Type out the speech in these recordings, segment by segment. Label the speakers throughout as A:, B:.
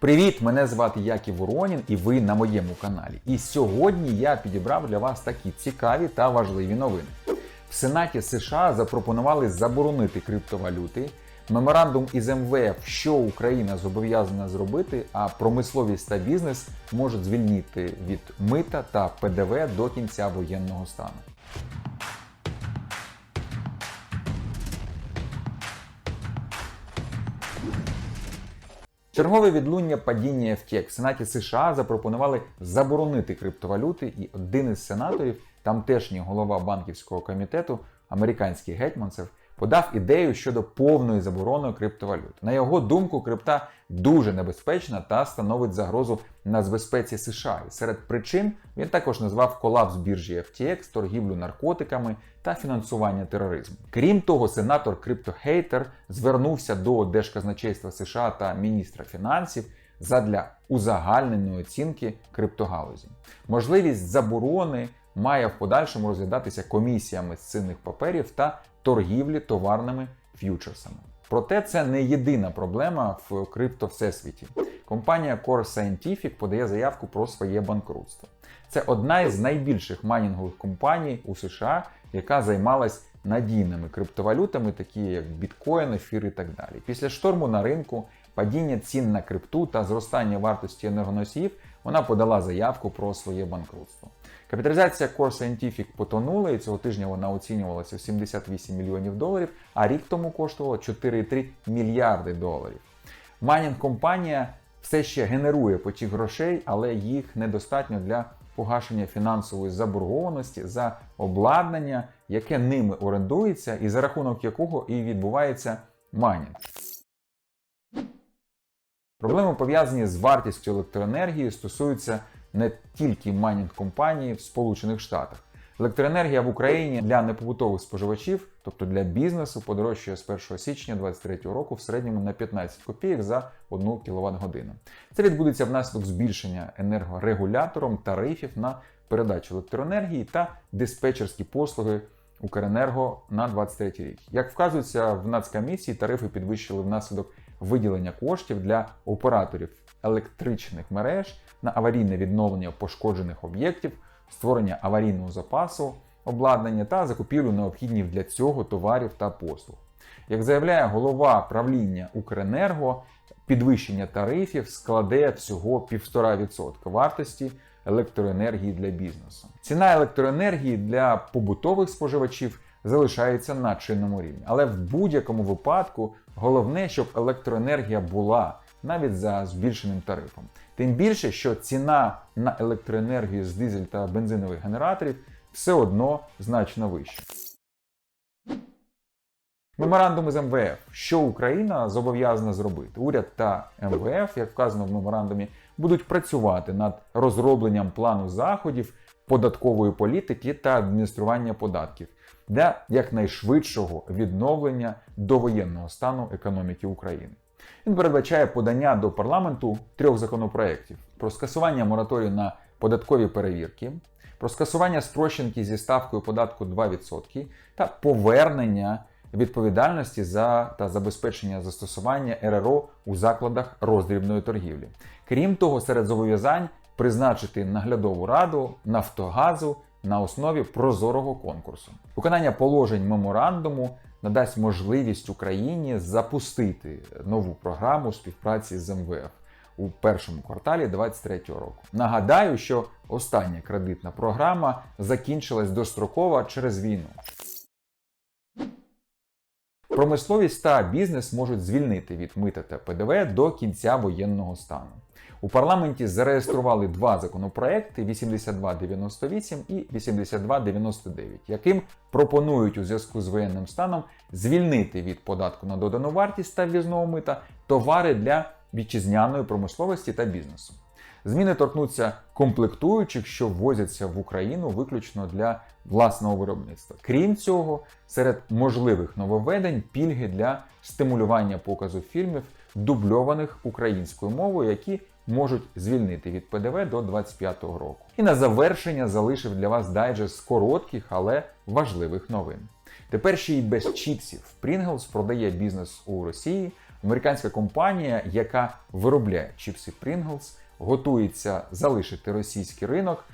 A: Привіт! Мене звати Яків Воронін і ви на моєму каналі. І сьогодні я підібрав для вас такі цікаві та важливі новини. В Сенаті США запропонували заборонити криптовалюти. Меморандум із МВФ, що Україна зобов'язана зробити, а промисловість та бізнес можуть звільнити від мита та ПДВ до кінця воєнного стану. Чергове відлуння падіння FTX. В Сенаті США запропонували заборонити криптовалюти, і один із сенаторів, тамтешній голова банківського комітету, американський гетьманцев, подав ідею щодо повної заборони криптовалют. На його думку, крипта дуже небезпечна та становить загрозу нацбезпеці США. І серед причин він також назвав колапс біржі FTX, торгівлю наркотиками та фінансування тероризму. Крім того, сенатор Криптохейтер звернувся до Держказначейства США та міністра фінансів задля узагальненої оцінки криптогалузі. Можливість заборони має в подальшому розглядатися комісіями з цінних паперів та торгівлі товарними ф'ючерсами. Проте це не єдина проблема в криптовсесвіті. Компанія Core Scientific подає заявку про своє банкрутство. Це одна із найбільших майнінгових компаній у США, яка займалась надійними криптовалютами, такі як біткоін, ефір і так далі. Після шторму на ринку, падіння цін на крипту та зростання вартості енергоносіїв, вона подала заявку про своє банкрутство. Капіталізація Core Scientific потонула, і цього тижня вона оцінювалася в 78 мільйонів доларів, а рік тому коштувала 4,3 мільярди доларів. Майнінг компанія все ще генерує потік грошей, але їх недостатньо для погашення фінансової заборгованості за обладнання, яке ними орендується, і за рахунок якого і відбувається майнінг. Проблеми пов'язані з вартістю електроенергії стосуються не тільки майнінг компаній в Сполучених Штатах. Електроенергія в Україні для непобутових споживачів, тобто для бізнесу, подорожчає з 1 січня 2023 року в середньому на 15 копійок за 1 кВт годину. Це відбудеться внаслідок збільшення енергорегулятором тарифів на передачу електроенергії та диспетчерські послуги Укренерго на 23 рік. Як вказується в Нацкомісії, тарифи підвищили внаслідок виділення коштів для операторів електричних мереж на аварійне відновлення пошкоджених об'єктів, створення аварійного запасу, обладнання та закупівлю необхідних для цього товарів та послуг. Як заявляє голова правління Укренерго, підвищення тарифів складе всього 1,5% вартості електроенергії для бізнесу. Ціна електроенергії для побутових споживачів залишається на чинному рівні. Але в будь-якому випадку головне, щоб електроенергія була навіть за збільшеним тарифом. Тим більше, що ціна на електроенергію з дизель та бензинових генераторів все одно значно вища. Меморандум із МВФ, що Україна зобов'язана зробити. Уряд та МВФ, як вказано в меморандумі, будуть працювати над розробленням плану заходів податкової політики та адміністрування податків для якнайшвидшого відновлення довоєнного стану економіки України. Він передбачає подання до парламенту трьох законопроєктів: про скасування мораторію на податкові перевірки, про скасування спрощенки зі ставкою податку 2% та повернення відповідальності за та забезпечення застосування РРО у закладах роздрібної торгівлі. Крім того, серед зобов'язань призначити наглядову раду Нафтогазу на основі прозорого конкурсу. Виконання положень меморандуму надасть можливість Україні запустити нову програму співпраці з МВФ у першому кварталі 2023 року. Нагадаю, що остання кредитна програма закінчилась достроково через війну. Промисловість та бізнес можуть звільнити від мита та ПДВ до кінця воєнного стану. У парламенті зареєстрували два законопроекти 8298 і 8299, яким пропонують у зв'язку з воєнним станом звільнити від податку на додану вартість та ввізного мита товари для вітчизняної промисловості та бізнесу. Зміни торкнуться комплектуючих, що ввозяться в Україну виключно для власного виробництва. Крім цього, серед можливих нововведень пільги для стимулювання показу фільмів, дубльованих українською мовою, які можуть звільнити від ПДВ до 2025 року. І на завершення залишив для вас дайджест коротких, але важливих новин. Тепер ще й без чіпсів Pringles продає бізнес у Росії, американська компанія, яка виробляє чіпси Pringles, готується залишити російський ринок.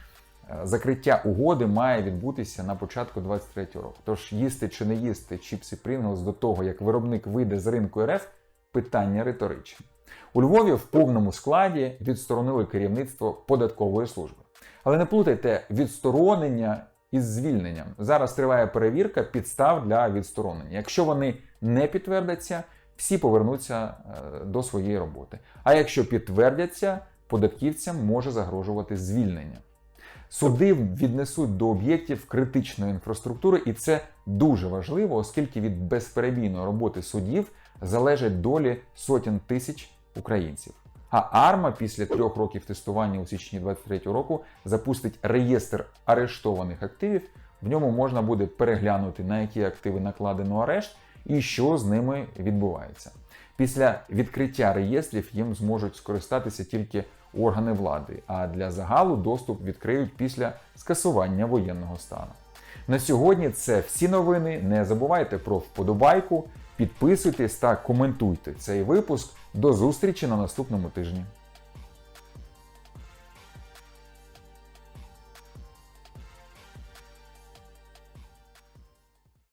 A: Е, Закриття угоди має відбутися на початку 2023 року. Тож їсти чи не їсти чіпси Pringles до того, як виробник вийде з ринку РФ, питання риторичне. У Львові в повному складі відсторонили керівництво податкової служби. Але не плутайте відсторонення із звільненням. Зараз триває перевірка підстав для відсторонення. Якщо вони не підтвердяться, всі повернуться е, до своєї роботи. А якщо підтвердяться, податківцям може загрожувати звільнення. Суди віднесуть до об'єктів критичної інфраструктури, і це дуже важливо, оскільки від безперебійної роботи судів залежать долі сотень тисяч українців. А Арма після трьох років тестування у січні 2023 року запустить реєстр арештованих активів. В ньому можна буде переглянути, на які активи накладено арешт і що з ними відбувається. Після відкриття реєстрів їм зможуть скористатися тільки органи влади, а для загалу доступ відкриють після скасування воєнного стану. На сьогодні це всі новини. Не забувайте про вподобайку, підписуйтесь та коментуйте цей випуск. До зустрічі на наступному тижні.